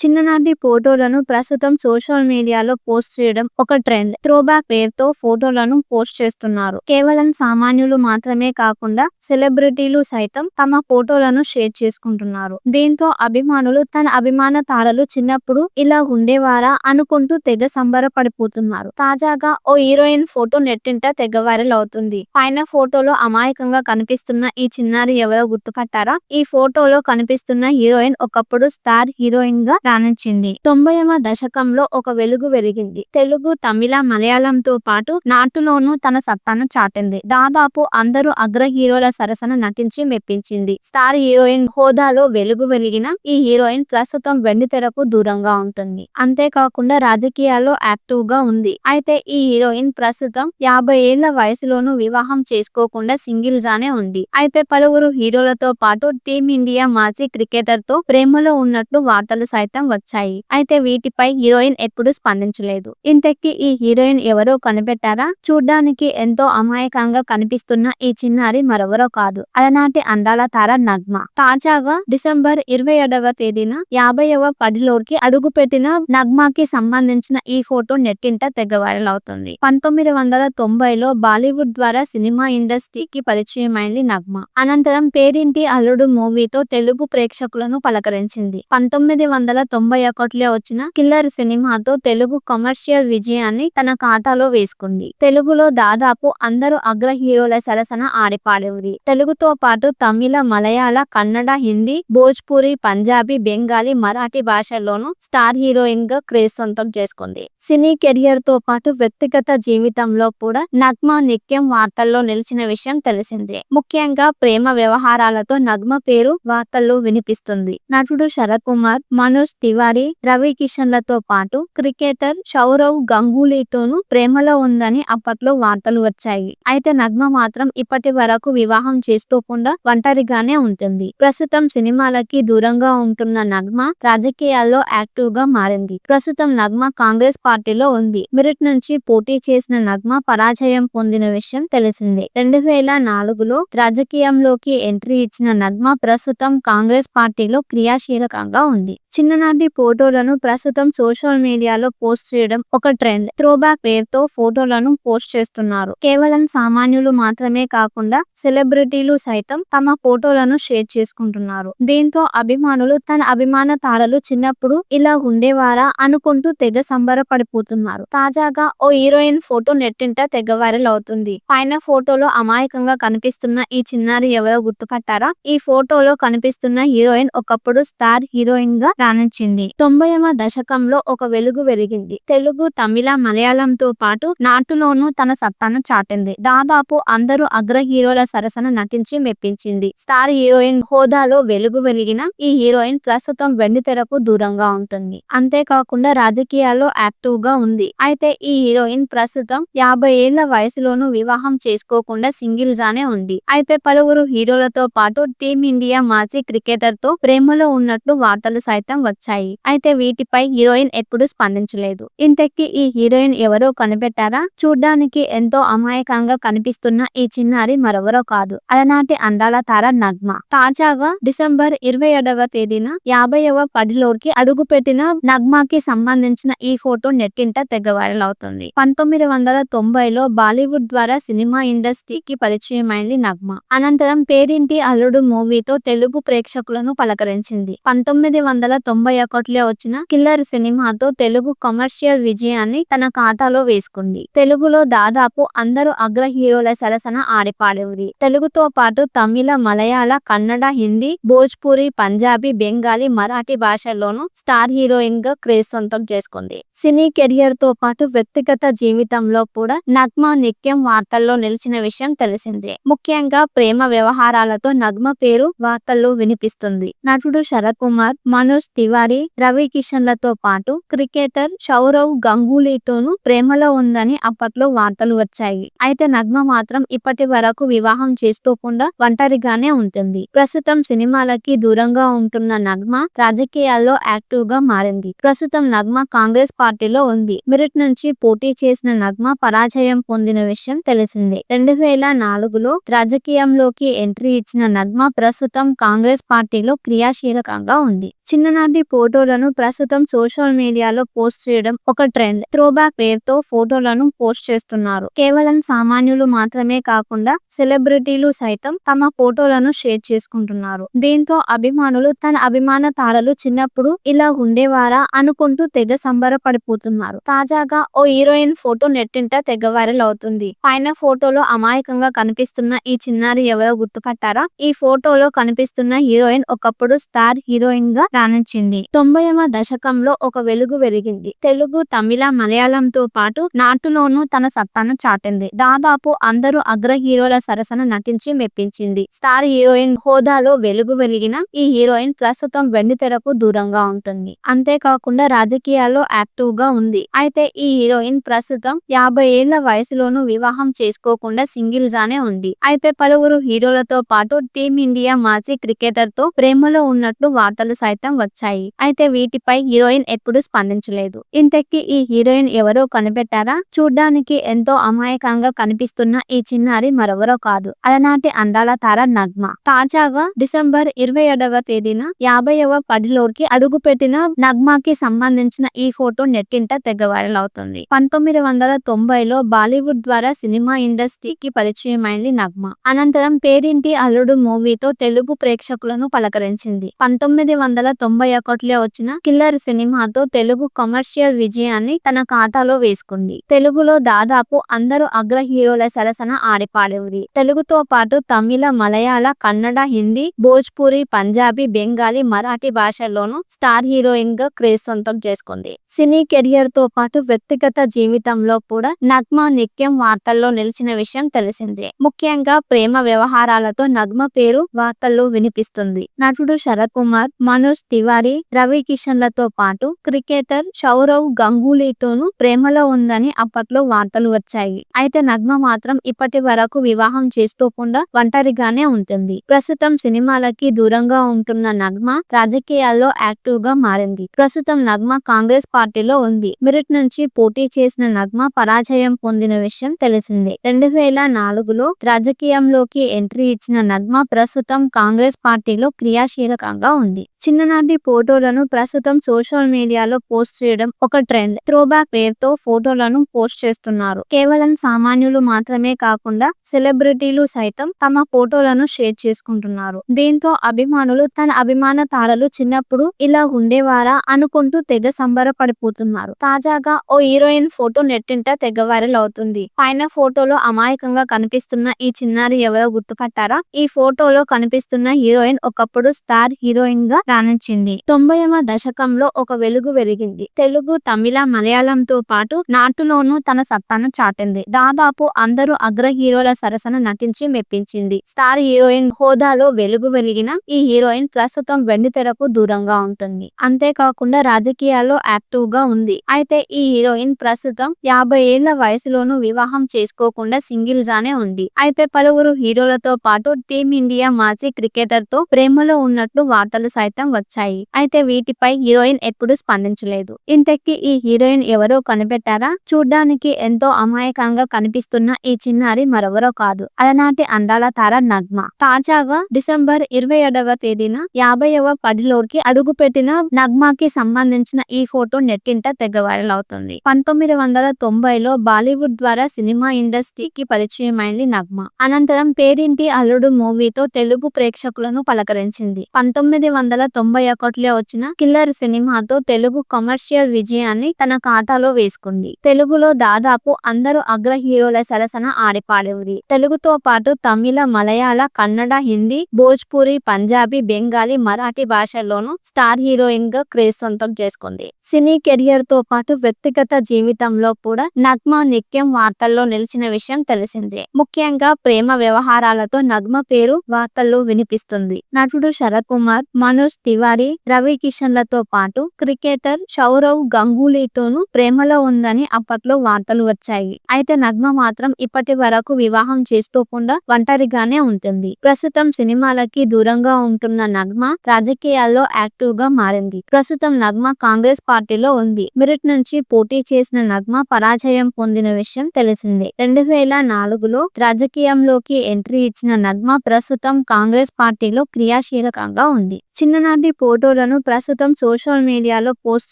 చిన్ననాటి ఫోటోలను ప్రస్తుతం సోషల్ మీడియాలో పోస్ట్ చేయడం ఒక ట్రెండ్. త్రోబ్యాక్ పేరుతో ఫోటోలను పోస్ట్ చేస్తున్నారు. కేవలం సామాన్యులు మాత్రమే కాకుండా సెలబ్రిటీలు సైతం తమ ఫోటోలను షేర్ చేసుకుంటున్నారు. దీంతో అభిమానులు తన అభిమాన తారలు చిన్నప్పుడు ఇలా ఉండేవారా అనుకుంటూ తెగ సంబరపడిపోతున్నారు. తాజాగా ఓ హీరోయిన్ ఫోటో నెట్టింట తెగ వైరల్ అవుతుంది. పైన ఫోటోలో అమాయకంగా కనిపిస్తున్న ఈ చిన్నారి ఎవరో గుర్తుపట్టారా? ఈ ఫోటోలో కనిపిస్తున్న హీరోయిన్ ఒకప్పుడు స్టార్ హీరోయిన్గా రాణించింది. తొంభైవ దశకంలో ఒక వెలుగు వెలిగింది. తెలుగు తమిళ మలయాళంతో పాటు నాటులోనూ తన సత్తాను చాటింది. దాదాపు అందరూ అగ్ర హీరోల సరసన నటించి మెప్పించింది. స్టార్ హీరోయిన్ హోదాలో వెలుగు వెలిగిన ఈ హీరోయిన్ ప్రస్తుతం వెండితెరకు దూరంగా ఉంటుంది. అంతేకాకుండా రాజకీయాల్లో యాక్టివ్గా ఉంది. అయితే ఈ హీరోయిన్ ప్రస్తుతం యాభై ఏళ్ళ వయసులోనూ వివాహం చేసుకోకుండా సింగిల్ గానే ఉంది. అయితే పలువురు హీరోలతో పాటు టీమిండియా మాజీ క్రికెటర్తో ప్రేమలో ఉన్నట్లు వార్తలు సైతం వచ్చాయి. అయితే వీటిపై హీరోయిన్ ఎప్పుడు స్పందించలేదు. ఇంతకీ ఈ హీరోయిన్ ఎవరో కనిపెట్టారా? చూడ్డానికి ఎంతో అమాయకంగా కనిపిస్తున్న ఈ చిన్నారి మరెవరో కాదు. అలనాటి అందాల తార నగ్మ. తాజాగా డిసెంబర్ ఇరవై ఏడవ తేదీన యాభైవ పడిలోకి అడుగుపెట్టిన నగ్మాకి సంబంధించిన ఈ ఫోటో నెట్టింట తెగ వైరల్ అవుతుంది. పంతొమ్మిది వందల తొంభైలో బాలీవుడ్ ద్వారా సినిమా ఇండస్ట్రీకి పరిచయమైంది నగ్మ. అనంతరం పేరింటి అల్లుడు మూవీతో తెలుగు ప్రేక్షకులను పలకరించింది. పంతొమ్మిది వందల తొంభై ఒకటిలో వచ్చిన కిల్లర్ సినిమాతో తెలుగు కమర్షియల్ విజయాన్ని తన ఖాతాలో వేసుకుంది. తెలుగులో దాదాపు అందరూ అగ్ర హీరోల సరసన ఆడిపాడింది. తెలుగుతో పాటు తమిళ మలయాళ కన్నడ హిందీ భోజ్పూరి పంజాబీ బెంగాలీ మరాఠీ భాషల్లోనూ స్టార్ హీరోయిన్గా క్రేజ్ సొంతం చేసుకుంది. సినీ కెరియర్తో పాటు వ్యక్తిగత జీవితంలో కూడా నగ్మ నిత్యం వార్తల్లో నిలిచిన విషయం తెలిసిందే. ముఖ్యంగా ప్రేమ వ్యవహారాలతో నగ్మ పేరు వార్తల్లో వినిపిస్తుంది. నటుడు శరత్ కుమార్ మనోజ్ తివారీ రవి కిషన్లతో పాటు క్రికెటర్ సౌరవ్ గంగూలీతోనూ ప్రేమలో ఉందని అప్పట్లో వార్తలు వచ్చాయి. అయితే నగ్మ మాత్రం ఇప్పటి వరకు వివాహం చేసుకోకుండా ఒంటరిగానే ఉంటుంది. ప్రస్తుతం సినిమాలకి దూరంగా ఉంటున్న నగ్మ రాజకీయాల్లో యాక్టివ్గా మారింది. ప్రస్తుతం నగ్మ కాంగ్రెస్ పార్టీలో ఉంది. మెరిట్ నుంచి పోటీ చేసిన నగ్మ పరాజయం పొందిన విషయం తెలిసిందే. రెండు వేల నాలుగులో రాజకీయంలోకి ఎంట్రీ ఇచ్చిన నగ్మ ప్రస్తుతం కాంగ్రెస్ పార్టీలో క్రియాశీలకంగా ఉంది. చిన్న చిన్ననాటి ఫోటోలను ప్రస్తుతం సోషల్ మీడియాలో పోస్ట్ చేయడం ఒక ట్రెండ్. త్రోబ్యాక్ పేరుతో ఫోటోలను పోస్ట్ చేస్తున్నారు. కేవలం సామాన్యులు మాత్రమే కాకుండా సెలబ్రిటీలు సైతం తమ ఫోటోలను షేర్ చేసుకుంటున్నారు. దీంతో అభిమానులు తన అభిమాన తారలు చిన్నప్పుడు ఇలా ఉండేవారా అనుకుంటూ తెగ సంబరపడిపోతున్నారు. తాజాగా ఓ హీరోయిన్ ఫోటో నెట్టింట తెగ వైరల్ అవుతుంది. పైన ఫోటోలో అమాయకంగా కనిపిస్తున్న ఈ చిన్నారి ఎవరో గుర్తుపట్టారా? ఈ ఫోటోలో కనిపిస్తున్న హీరోయిన్ ఒకప్పుడు స్టార్ హీరోయిన్గా వచ్చింది తొంభైవ దశకంలో ఒక వెలుగు వెలిగింది. తెలుగు తమిళ మలయాళంతో పాటు నాటులోనూ తన సత్తాను చాటింది. దాదాపు అందరూ అగ్ర హీరోల సరసన నటించి మెప్పించింది. స్టార్ హీరోయిన్ హోదాలో వెలుగు వెలిగిన ఈ హీరోయిన్ ప్రస్తుతం వెండితెరకు దూరంగా ఉంటుంది. అంతేకాకుండా రాజకీయాల్లో యాక్టివ్గా ఉంది. అయితే ఈ హీరోయిన్ ప్రస్తుతం యాభై ఏళ్ళ వయసులోనూ వివాహం చేసుకోకుండా సింగిల్ గానే ఉంది. అయితే పలువురు హీరోలతో పాటు టీమిండియా మాజీ క్రికెటర్తో ప్రేమలో ఉన్నట్లు వార్తలు సైతం వచ్చాయి. అయితే వీటిపై హీరోయిన్ ఎప్పుడు స్పందించలేదు. ఇంతకీ ఈ హీరోయిన్ ఎవరో కనిపెట్టారా? చూడ్డానికి ఎంతో అమాయకంగా కనిపిస్తున్న ఈ చిన్నారి మరెవరో కాదు. అలనాటి అందాల తార నగ్మ. తాజాగా డిసెంబర్ ఇరవై ఏడవ తేదీన యాభైవ పడిలోకి అడుగుపెట్టిన నగ్మాకి సంబంధించిన ఈ ఫోటో నెట్టింట తెగ వైరల్ అవుతుంది. పంతొమ్మిది వందల తొంభైలో బాలీవుడ్ ద్వారా సినిమా ఇండస్ట్రీకి పరిచయమైంది నగ్మ. అనంతరం పేరింటి అల్లుడు మూవీతో తెలుగు ప్రేక్షకులను పలకరించింది. పంతొమ్మిది వందల తొంభై ఒకటిలో వచ్చిన కిల్లర్ సినిమాతో తెలుగు కమర్షియల్ విజయాన్ని తన ఖాతాలో వేసుకుంది. తెలుగులో దాదాపు అందరూ అగ్ర హీరోల సరసన ఆడిపాడింది తెలుగుతో పాటు తమిళ మలయాళ కన్నడ హిందీ భోజ్పూరి పంజాబీ బెంగాలీ మరాఠీ భాషల్లోనూ స్టార్ హీరోయిన్గా క్రేజ్ సొంతం చేసుకుంది. సినీ కెరియర్తో పాటు వ్యక్తిగత జీవితంలో కూడా నగ్మ నిత్యం వార్తల్లో నిలిచిన విషయం తెలిసిందే. ముఖ్యంగా ప్రేమ వ్యవహారాలతో నగ్మ పేరు వార్తల్లో వినిపిస్తుంది. నటుడు శరత్ కుమార్ మనోజ్ తివారీ రవి కిషన్లతో పాటు క్రికెటర్ సౌరవ్ గంగూలీతోనూ ప్రేమలో ఉందని అప్పట్లో వార్తలు వచ్చాయి. అయితే నగ్మ మాత్రం ఇప్పటి వరకు వివాహం చేసుకోకుండా ఒంటరిగానే ఉంటుంది. ప్రస్తుతం సినిమాలకి దూరంగా ఉంటున్న నగ్మ రాజకీయాల్లో యాక్టివ్గా మారింది. ప్రస్తుతం నగ్మ కాంగ్రెస్ పార్టీలో ఉంది. మెరిట్ నుంచి పోటీ చేసిన నగ్మ పరాజయం పొందిన విషయం తెలిసిందే. రెండు వేల నాలుగులో రాజకీయంలోకి ఎంట్రీ ఇచ్చిన నగ్మ ప్రస్తుతం కాంగ్రెస్ పార్టీలో క్రియాశీలకంగా ఉంది. చిన్ననాటి ఫోటోలను ప్రస్తుతం సోషల్ మీడియాలో పోస్ట్ చేయడం ఒక ట్రెండ్. త్రోబ్యాక్ పేరుతో ఫోటోలను పోస్ట్ చేస్తున్నారు. కేవలం సామాన్యులు మాత్రమే కాకుండా సెలబ్రిటీలు సైతం తమ ఫోటోలను షేర్ చేసుకుంటున్నారు. దీంతో అభిమానులు తన అభిమాన తారలు చిన్నప్పుడు ఇలా ఉండేవారా అనుకుంటూ తెగ సంబరపడిపోతున్నారు. తాజాగా ఓ హీరోయిన్ ఫోటో నెట్టింట తెగ వైరల్ అవుతుంది. పైన ఫోటోలో అమాయకంగా కనిపిస్తున్న ఈ చిన్నారి ఎవరో గుర్తుపట్టారా? ఈ ఫోటోలో కనిపిస్తున్న హీరోయిన్ ఒకప్పుడు స్టార్ హీరోయిన్గా రాణించింది. తొంభైవ దశకంలో ఒక వెలుగు వెలిగింది. తెలుగు తమిళ మలయాళంతో పాటు నాటులోనూ తన సత్తాను చాటింది. దాదాపు అందరూ అగ్ర హీరోల సరసన నటించి మెప్పించింది. స్టార్ హీరోయిన్ హోదాలో వెలుగు వెలిగిన ఈ హీరోయిన్ ప్రస్తుతం వెండితెరకు దూరంగా ఉంటుంది. అంతేకాకుండా రాజకీయాల్లో యాక్టివ్గా ఉంది. అయితే ఈ హీరోయిన్ ప్రస్తుతం యాభై ఏళ్ళ వయసులోనూ వివాహం చేసుకోకుండా సింగిల్ గానే ఉంది. అయితే పలువురు హీరోలతో పాటు టీమిండియా మాజీ క్రికెటర్తో ప్రేమలో ఉన్నట్లు వార్తలు సైతం వచ్చాయి. అయితే వీటిపై హీరోయిన్ ఎప్పుడు స్పందించలేదు. ఇంతకీ ఈ హీరోయిన్ ఎవరో కనిపెట్టారా? చూడ్డానికి ఎంతో అమాయకంగా కనిపిస్తున్న ఈ చిన్నారి మరెవరో కాదు. అలనాటి అందాల తార నగ్మ. తాజాగా డిసెంబర్ ఇరవై ఏడవ తేదీన యాభైవ పడిలోకి అడుగుపెట్టిన నగ్మాకి సంబంధించిన ఈ ఫోటో నెట్టింట తెగ వైరల్ అవుతుంది. పంతొమ్మిది వందల తొంభైలో బాలీవుడ్ ద్వారా సినిమా ఇండస్ట్రీకి పరిచయమైంది నగ్మ. అనంతరం పేరింటి అల్లుడు మూవీతో తెలుగు ప్రేక్షకులను పలకరించింది. పంతొమ్మిది వందల తొంభై ఒకటిలో వచ్చిన కిల్లర్ సినిమాతో తెలుగు కమర్షియల్ విజయాన్ని తన ఖాతాలో వేసుకుంది. తెలుగులో దాదాపు అందరూ అగ్ర హీరోల సరసన ఆడిపాడేది. తెలుగుతో పాటు తమిళ మలయాళ కన్నడ హిందీ భోజ్పూరి పంజాబీ బెంగాలీ మరాఠీ భాషల్లోనూ స్టార్ హీరోయిన్గా క్రేజ్ సొంతం చేసుకుంది. సినీ కెరియర్తో పాటు వ్యక్తిగత జీవితంలో కూడా నగ్మ నిత్యం వార్తల్లో నిలిచిన విషయం తెలిసిందే. ముఖ్యంగా ప్రేమ వ్యవహారాలతో నగ్మ పేరు వార్తల్లో వినిపిస్తుంది. నటుడు శరత్ కుమార్ మనోజ్ తివారీ రవి కిషన్లతో పాటు క్రికెటర్ సౌరవ్ గంగూలీతోనూ ప్రేమలో ఉందని అప్పట్లో వార్తలు వచ్చాయి. అయితే నగ్మ మాత్రం ఇప్పటి వరకు వివాహం చేసుకోకుండా ఒంటరిగానే ఉంటుంది. ప్రస్తుతం సినిమాలకి దూరంగా ఉంటున్న నగ్మ రాజకీయాల్లో యాక్టివ్గా మారింది. ప్రస్తుతం నగ్మ కాంగ్రెస్ పార్టీలో ఉంది. మెరిట్ నుంచి పోటీ చేసిన నగ్మ పరాజయం పొందిన విషయం తెలిసిందే. రెండు వేల నాలుగులో రాజకీయంలోకి ఎంట్రీ ఇచ్చిన నగ్మ ప్రస్తుతం కాంగ్రెస్ పార్టీలో క్రియాశీలకంగా ఉంది. చిన్న చిన్ననాటి ఫోటోలను ప్రస్తుతం సోషల్ మీడియాలో పోస్ట్ చేయడం ఒక ట్రెండ్. త్రోబ్యాక్ పేరుతో ఫోటోలను పోస్ట్ చేస్తున్నారు. కేవలం సామాన్యులు మాత్రమే కాకుండా సెలబ్రిటీలు సైతం తమ ఫోటోలను షేర్ చేసుకుంటున్నారు. దీంతో అభిమానులు తన అభిమాన తారలు చిన్నప్పుడు ఇలా ఉండేవారా అనుకుంటూ తెగ సంబరపడిపోతున్నారు. తాజాగా ఓ హీరోయిన్ ఫోటో నెట్టింట తెగ వైరల్ అవుతుంది. పైన ఫోటోలో అమాయకంగా కనిపిస్తున్న ఈ చిన్నారి ఎవరో గుర్తుపట్టారా? ఈ ఫోటోలో కనిపిస్తున్న హీరోయిన్ ఒకప్పుడు స్టార్ హీరోయిన్గా రాణించింది తొంభైవ దశకంలో ఒక వెలుగు వెలిగింది. తెలుగు తమిళ మలయాళంతో పాటు నాటులోనూ తన సత్తాను చాటింది. దాదాపు అందరూ అగ్ర హీరోల సరసన నటించి మెప్పించింది. స్టార్ హీరోయిన్ హోదాలో వెలుగు వెలిగిన ఈ హీరోయిన్ ప్రస్తుతం వెండితెరకు దూరంగా ఉంటుంది. అంతేకాకుండా రాజకీయాల్లో యాక్టివ్గా ఉంది. అయితే ఈ హీరోయిన్ ప్రస్తుతం యాభై ఏళ్ళ వయసులోనూ వివాహం చేసుకోకుండా సింగిల్ గానే ఉంది. అయితే పలువురు హీరోలతో పాటు టీమిండియా మాజీ క్రికెటర్తో ప్రేమలో ఉన్నట్లు వార్తలు సైతం వచ్చాయి. అయితే వీటిపై హీరోయిన్ ఎప్పుడు స్పందించలేదు. ఇంతకీ ఈ హీరోయిన్ ఎవరో కనిపెట్టారా? చూడ్డానికి ఎంతో అమాయకంగా కనిపిస్తున్న ఈ చిన్నారి మరెవరో కాదు. అలనాటి అందాల తార నగ్మ. తాజాగా డిసెంబర్ ఇరవై ఏడవ తేదీన యాభైవ పడిలోకి అడుగుపెట్టిన నగ్మాకి సంబంధించిన ఈ ఫోటో నెట్టింట తెగ వైరల్ అవుతుంది. పంతొమ్మిది వందల తొంభైలో బాలీవుడ్ ద్వారా సినిమా ఇండస్ట్రీకి పరిచయమైంది నగ్మ. అనంతరం పేరింటి అల్లుడు మూవీతో తెలుగు ప్రేక్షకులను పలకరించింది. పంతొమ్మిది వందల తొంభై ఒకటిలో వచ్చిన కిల్లర్ సినిమాతో తెలుగు కమర్షియల్ విజయాన్ని తన ఖాతాలో వేసుకుంది. తెలుగులో దాదాపు అందరూ అగ్ర హీరోల సరసన ఆడిపాడింది. తెలుగుతో పాటు తమిళ మలయాళ కన్నడ హిందీ భోజ్పూరి పంజాబీ బెంగాలీ మరాఠీ భాషల్లోనూ స్టార్ హీరోయిన్గా క్రేజ్ సొంతం చేసుకుంది. సినీ కెరియర్తో పాటు వ్యక్తిగత జీవితంలో కూడా నగ్మ నిత్యం వార్తల్లో నిలిచిన విషయం తెలిసిందే. ముఖ్యంగా ప్రేమ వ్యవహారాలతో నగ్మ పేరు వార్తల్లో వినిపిస్తుంది. నటుడు శరత్ కుమార్ మనోజ్ తివారీ రవి కిషన్లతో పాటు క్రికెటర్ సౌరవ్ గంగూలీతోనూ ప్రేమలో ఉందని అప్పట్లో వార్తలు వచ్చాయి. అయితే నగ్మ మాత్రం ఇప్పటి వరకు వివాహం చేసుకోకుండా ఒంటరిగానే ఉంటుంది. ప్రస్తుతం సినిమాలకి దూరంగా ఉంటున్న నగ్మ రాజకీయాల్లో యాక్టివ్గా మారింది. ప్రస్తుతం నగ్మ కాంగ్రెస్ పార్టీలో ఉంది. మెరిట్ నుంచి పోటీ చేసిన నగ్మ పరాజయం పొందిన విషయం తెలిసిందే. రెండు వేల నాలుగులో రాజకీయంలోకి ఎంట్రీ ఇచ్చిన నగ్మ ప్రస్తుతం కాంగ్రెస్ పార్టీలో క్రియాశీలకంగా ఉంది. చిన్ననాటి ఫోటోలను ప్రస్తుతం సోషల్ మీడియాలో పోస్ట్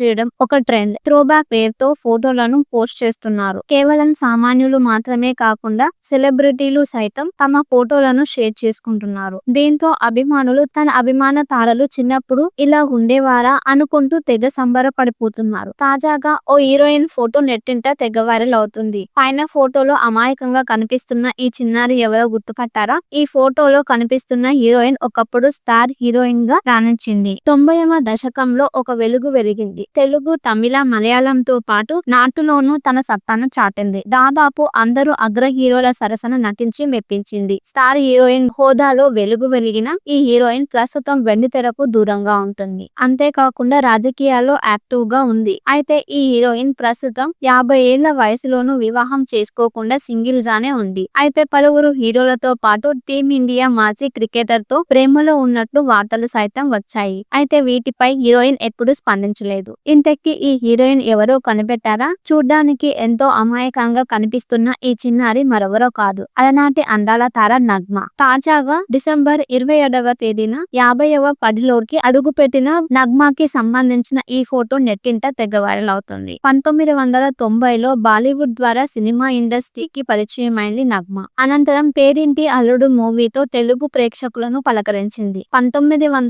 చేయడం ఒక ట్రెండ్. త్రోబ్యాక్ పేరుతో ఫోటోలను పోస్ట్ చేస్తున్నారు. కేవలం సామాన్యులు మాత్రమే కాకుండా సెలబ్రిటీలు సైతం తమ ఫోటోలను షేర్ చేసుకుంటున్నారు. దీంతో అభిమానులు తన అభిమాన తారలు చిన్నప్పుడు ఇలా ఉండేవారా అనుకుంటూ తెగ సంబరపడిపోతున్నారు. తాజాగా ఓ హీరోయిన్ ఫోటో నెట్టింట తెగ వైరల్ అవుతుంది. పైన ఫోటోలో అమాయకంగా కనిపిస్తున్న ఈ చిన్నారి ఎవరో గుర్తుపట్టారా? ఈ ఫోటోలో కనిపిస్తున్న హీరోయిన్ ఒకప్పుడు స్టార్ హీరోయిన్గా రాణించింది. తొంభైవ దశకంలో ఒక వెలుగు వెలిగింది. తెలుగు తమిళ మలయాళంతో పాటు నాటులోనూ తన సత్తాను చాటింది. దాదాపు అందరూ అగ్ర హీరోల సరసన నటించి మెప్పించింది. స్టార్ హీరోయిన్ హోదాలో వెలుగు వెలిగిన ఈ హీరోయిన్ ప్రస్తుతం వెండితెరకు దూరంగా ఉంటుంది. అంతేకాకుండా రాజకీయాల్లో యాక్టివ్గా ఉంది. అయితే ఈ హీరోయిన్ ప్రస్తుతం యాభై ఏళ్ళ వయసులోనూ వివాహం చేసుకోకుండా సింగిల్ గానే ఉంది. అయితే పలువురు హీరోలతో పాటు టీమిండియా మాజీ క్రికెటర్తో ప్రేమలో ఉన్నట్లు వార్తలు సైతం వచ్చాయి. అయితే వీటిపై హీరోయిన్ ఎప్పుడు స్పందించలేదు. ఇంతకీ ఈ హీరోయిన్ ఎవరో కనిపెట్టారా? చూడ్డానికి ఎంతో అమాయకంగా కనిపిస్తున్న ఈ చిన్నారి మరెవరో కాదు. అలనాటి అందాల తార నగ్మ. తాజాగా డిసెంబర్ ఇరవై ఏడవ తేదీన యాభైవ పడిలోకి అడుగుపెట్టిన నగ్మాకి సంబంధించిన ఈ ఫోటో నెట్టింట తెగ వైరల్ అవుతుంది. పంతొమ్మిది వందల తొంభైలో బాలీవుడ్ ద్వారా సినిమా ఇండస్ట్రీకి పరిచయమైంది నగ్మ. అనంతరం పేరింటి అల్లుడు మూవీతో తెలుగు ప్రేక్షకులను పలకరించింది. పంతొమ్మిది వందల